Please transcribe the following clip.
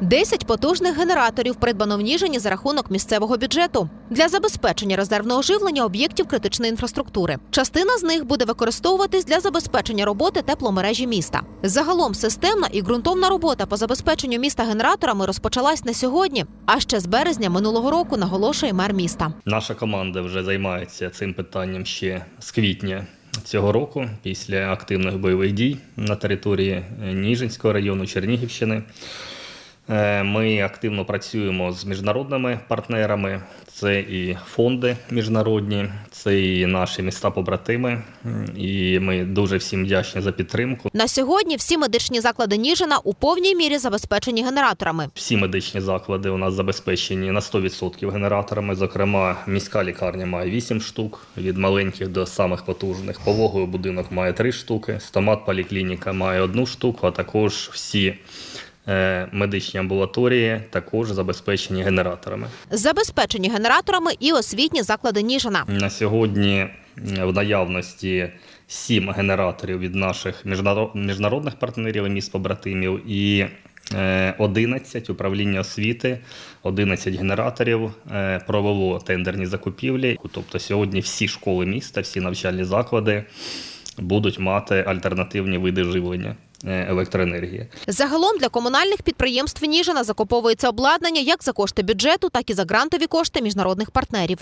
10 потужних генераторів придбано в Ніжині за рахунок місцевого бюджету для забезпечення резервного живлення об'єктів критичної інфраструктури. Частина з них буде використовуватись для забезпечення роботи тепломережі міста. Загалом системна і ґрунтовна робота по забезпеченню міста генераторами розпочалась не сьогодні, а ще з березня минулого року, наголошує мер міста. Наша команда вже займається цим питанням ще з квітня цього року, після активних бойових дій на території е, Ніжинського району Чернігівщини. Е, Ми активно працюємо з міжнародними партнерами. Це і фонди міжнародні, це і наші міста-побратими. І ми дуже всім вдячні за підтримку. На сьогодні всі медичні заклади Ніжина у повній мірі забезпечені генераторами. Всі медичні заклади у нас забезпечені на 100% генераторами. Зокрема, міська лікарня має 8 штук від маленьких до самих потужних. Пологовий будинок має 3 штуки. Стомат поліклініка має одну штуку, а також всі медичні амбулаторії також забезпечені генераторами. Забезпечені генераторами і освітні заклади Ніжина. На сьогодні в наявності 7 генераторів від наших міжнаро- міжнародних партнерів і міст побратимів і е, 11 управління освіти, 11 генераторів е, провело тендерні закупівлі. Тобто сьогодні всі школи міста, всі навчальні заклади будуть мати альтернативні види живлення е, електроенергії. Загалом для комунальних підприємств Ніжина закуповується обладнання як за кошти бюджету, так і за грантові кошти міжнародних партнерів.